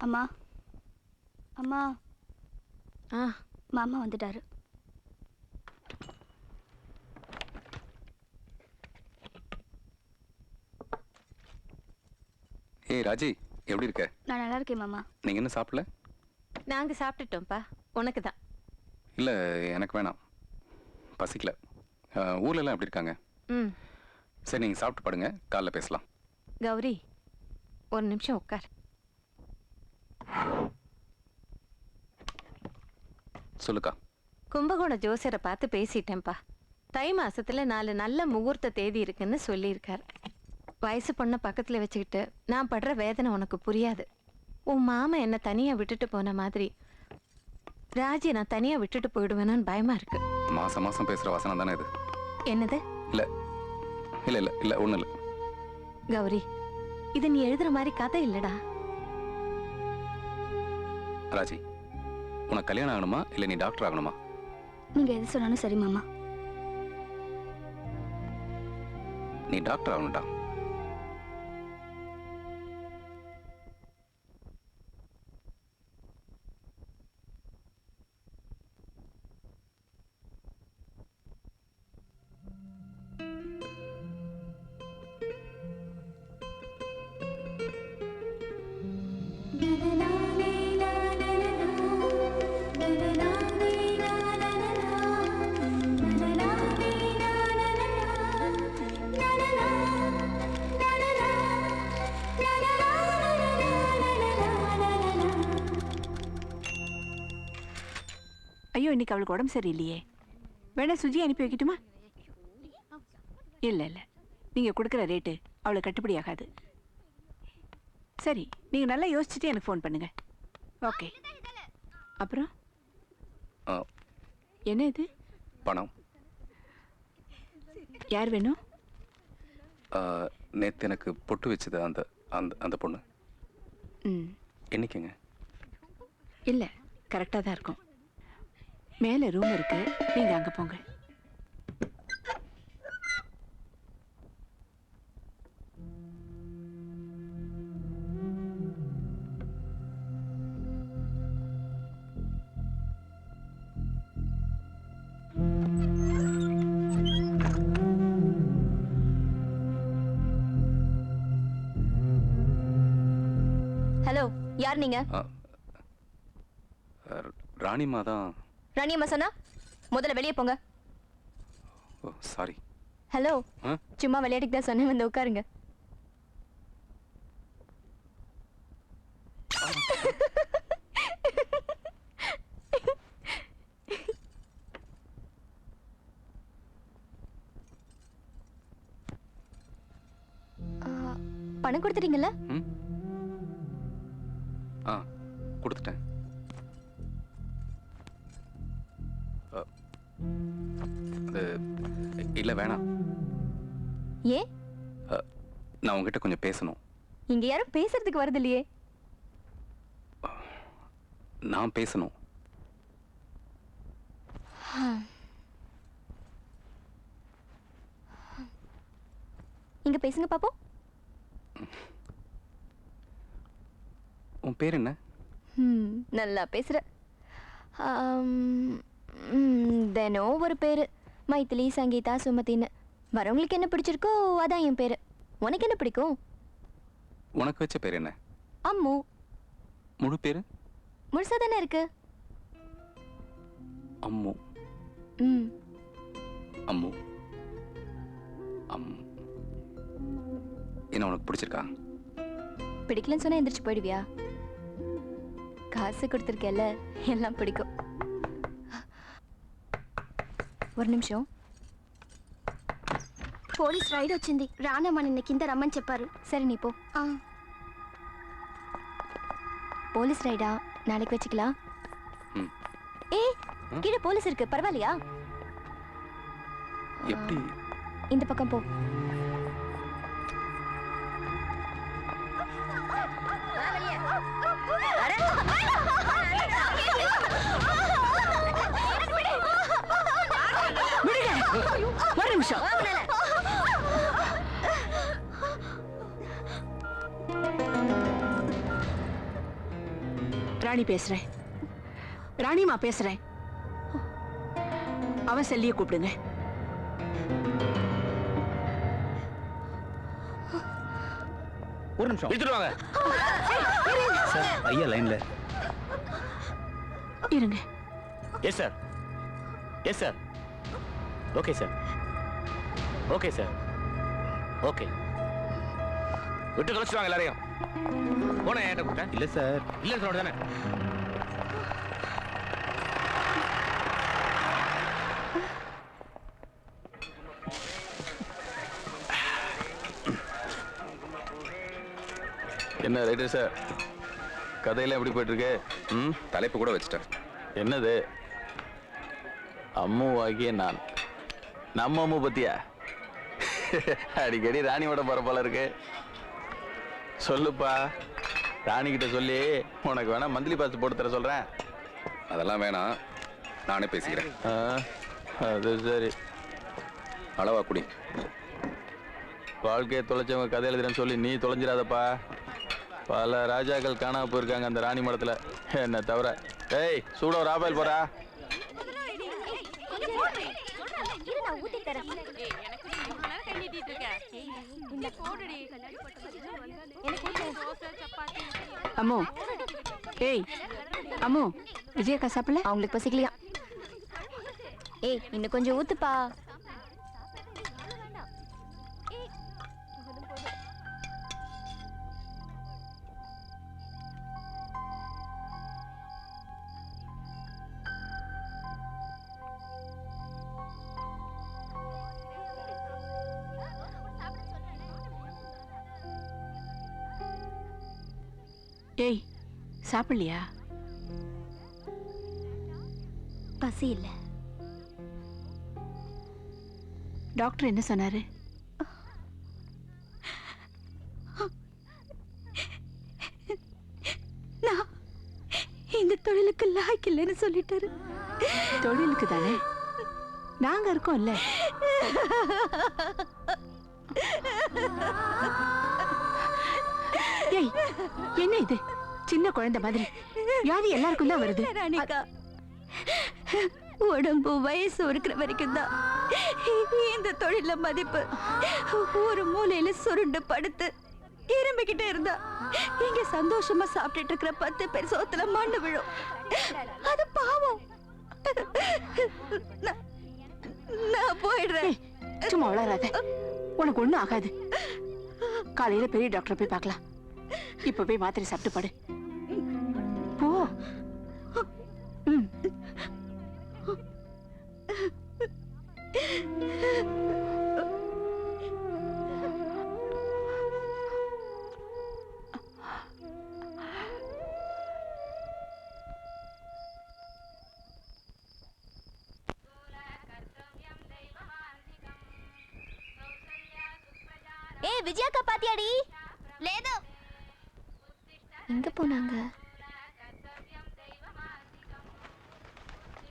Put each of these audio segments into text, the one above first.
அம்மா. அம்மா. ஆ. மாமா வந்துட்டாரு. ஏய் ராஜி எப்படி இருக்க? நான் நல்லா இருக்கேன் மாமா. நீங்க என்ன சாப்பிடல? நாங்க சாப்பிட்டுட்டோம்ப்பா. உனக்கு தான். இல்ல எனக்கு வேணாம். பசிக்கல. அஹ், ஊர்ல எல்லாம் எப்படி இருக்காங்க? ம். சரி நீங்க சாப்பிட்டு படுங்க. காலைல பேசலாம். கௌரி ஒரு நிமிஷம் உட்கார். சொல்லுக்கா. கும்பகோண ஜோசியரை பார்த்து பேசிட்டேன்ப்பா. தை மாசத்துல நாலு நல்ல முகூர்த்த தேதி இருக்குன்னு சொல்லியிருக்கார். வயசு பொண்ணை பக்கத்துல வச்சுக்கிட்டு நான் படுற வேதனை உனக்கு புரியாது. உன் மாமா என்னை தனியா விட்டுட்டு போன மாதிரி. ராஜி நான் தனியா விட்டுட்டு போயிடுவேனோன்னு பயமா இருக்கு. மாசம் மாசம் பேசுற வசனம் தானே இது? என்னது? இல்ல. இல்ல இல்ல இல்ல ஒண்ணும் இல்ல. கௌரி இது நீ எழுதுற மாதிரி கதை இல்லடா. ராஜி உனக்கு கல்யாணம் ஆகணுமா? இல்ல நீ டாக்டர் ஆகணுமா? நீங்க எது சொன்னாலும் சரி மாமா. நீ டாக்டர் ஆகணும்டா. ஐயோ இன்னைக்கு அவளுக்கு உடம்பு சரியில்லையே. வேணா சுஜி அனுப்பி வைக்கட்டுமா? இல்லை இல்லை. நீங்கள் கொடுக்குற ரேட்டு அவளுக்கு கட்டுப்படி ஆகாது. சரி நீங்கள் நல்லா யோசிச்சுட்டு எனக்கு ஃபோன் பண்ணுங்க. ஓகே. அப்புறம்? என்ன இது? பணம். யார் வேணும்? நேத்து எனக்கு பொட்டு வச்சது அந்த அந்த அந்த பொண்ணு. ம். என்னைக்குங்க? இல்லை கரெக்டாக தான் இருக்கும். மேலே ரூம் இருக்கு. நீங்கள் அங்கே போங்க. ஹலோ யார் நீங்க? ராணிமா தான் ராணி அம்மா சொன்னா முதல்ல வெளியே போங்க. சாரி ஹலோ சும்மா விளையாட்டுக்கு தான் சொன்னேன் வந்து உட்காருங்க. பணம் கொடுத்துட்டீங்கல்ல? நான் உங்ககிட்ட கொஞ்சம் பேசணும். இங்க யாரும் பேசுறதுக்கு வருது இல்லையே நான் பேசணும். இங்க பேசுங்க பாப்போம். உன் பேர் என்ன? ம், நல்லா பேசுற. தினம் ஒரு பேரு. மைத்திலி சங்கீதா சுமதின்னு. வரவங்களுக்கு என்ன பிடிச்சிருக்கோ அதான் என் பேரு. உனக்கு என்ன பிடிக்கும்? உனக்கு வச்ச பேர் என்ன? அம்மு. முழு பேரு? முழுசா தானே இருக்கு? அம்மு. ம். அம்மு. அம் என்ன உனக்கு பிடிச்சிருக்கா? பிடிக்கலன்னு சொன்னா எந்திரிச்சு போயிடுவியா? காசு கொடுத்துருக்கல எல்லாம் பிடிக்கும். ஒரு நிமிஷம். పోలీస్ రైడ్ వచ్చింది రానమ్మా నిన్న కింద రమ్మని చెప్పారు சரி நீ போ ఆ, போலீஸ் ரைடா நாளைக்கு வச்சுக்கலாம் ம் ஏ கீழே போலீஸ் இருக்கு பரவாயில்லையா எப்படி இந்த பக்கம் போ ராணி பேசுறேன். ராணிமா பேசுறேன். அவன் செல்லிய கூப்பிடுங்க. ஒரு நிமிஷம். இழுத்துட்டு வாங்க. சார் ஐயா லைன்ல. இருங்க. Yes sir yes sir okay sir okay sir okay விட்டு தொலைச்சிட்டு வாங்க எல்லாரையும். போன ஏன்ட்ட கூப்பிட்டேன் இல்ல சார். இல்லை சொல்ல தானே என்ன ரைட்டர் சார்? கதையெல்லாம் எப்படி போயிட்டு இருக்கு ம்? தலைப்பு கூட வச்சுட்டேன். என்னது? அம்முவாகிய நான். நம்ம அம்மு பத்தியா? அடிக்கடி ராணியோட போற போல இருக்கு. சொல்லுப்பா. ராணி கிட்ட சொல்லி உனக்கு வேணா மந்த்லி பாஸ் போட்டு தர சொல்றேன். அதெல்லாம் வேணாம். நானே பேசிக்கிறேன். ஆ, அது சரி. அளவா குடி. வாழ்க்கையை தொலைச்சவங்க கதை எழுதுறேன்னு சொல்லி நீ தொலைஞ்சிடாதப்பா. பல ராஜாக்கள் காணாம போயிருக்காங்க அந்த ராணி மடத்துல. என்ன தவிர. ஏய் சூட ஒரு ஆபாயில் போறா ஏய் அம்மு விஜயக்கா சாப்பிடல? அவங்களுக்கு பசிக்கலையா? ஏய் இன்னும் கொஞ்சம் ஊத்துப்பா. ஏய் சாப்பிடலையா? பசி இல்லை. டாக்டர் என்ன சொன்னாரு? நான் இந்த தொழிலுக்கு லாய்க்கு இல்லைன்னு சொல்லிட்டாரு. தொழிலுக்கு தானே? நாங்க இருக்கோம்ல ஏய் என்ன இது? சின்ன குழந்தை மாதிரி. வியாதி எல்லாருக்கும் தான் வருது? ராணிகா உடம்பு வயசு இருக்கிற வரைக்கும் தான் இந்த தொழில மதிப்பு. ஒரு மூலையில சுருண்டு படுத்து இரும்பிக்கிட்டே இருந்தா. இங்க சந்தோஷமா சாப்பிட்டுட்டு இருக்கிற பத்து பேர் சோத்துல மண்ணு விழும். அது பாவம். நான்- நான் போயிடுறேன். சும்மா வளராத. உனக்கு ஒண்ணும் ஆகாது. காலையில பெரிய டாக்டர் போய் பார்க்கலாம். இப்ப போய் மாத்திரை சாப்பிட்டு படு. విజయాక పాతియాడి లేదు எங்க போனாங்க?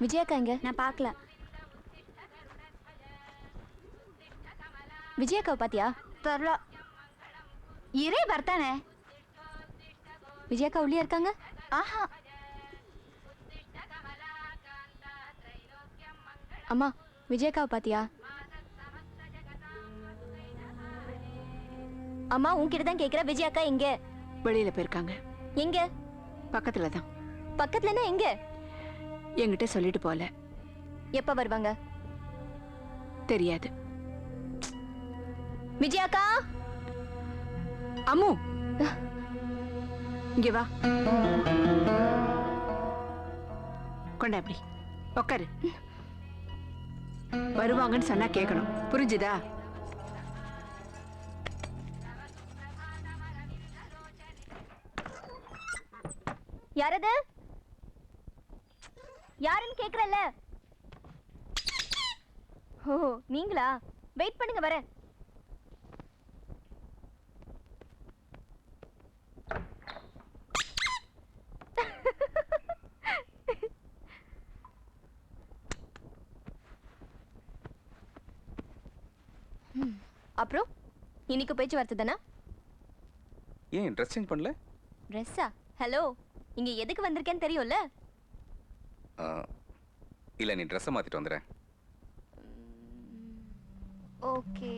விஜயாக்கா எங்க? நான் பார்க்கல விஜயாக்காவை பாத்தியா? தெரில. இரே பர்த்தானே விஜயாக்கா உள்ளே இருக்காங்க? ஆஹா. அம்மா விஜயக்காவை பாத்தியா? அம்மா உன்கிட்ட தான் கேக்குற விஜயாக்கா எங்க? வெளியில போயிருக்காங்க. எங்க? பக்கத்துல தான் பக்கத்துலன்னா எங்க? என்கிட்ட சொல்லிட்டு போல. எப்ப வருவாங்க? தெரியாது. விஜயாக்கா அம்மு! இங்க வா. கொண்டா அப்படி உக்காரு. வருவாங்கன்னு சொன்னா கேட்கணும் புரிஞ்சுதா? யாரது? யாருன்னு கேக்குறல்ல. ஓ நீங்களா? வெயிட் பண்ணுங்க வரேன். அப்புறம்? இன்னைக்கு பேச்சுவார்த்தை தானே? ஏன் ட்ரெஸ் சேஞ்ச் பண்ணல? ட்ரெஸ்ஸா ஹலோ இங்க எதுக்கு வந்திருக்கேன்னு தெரியும்ல? இல்ல நீ ட்ரெஸ்ஸை மாத்திட்டு வந்துடுறேன் ஓகே.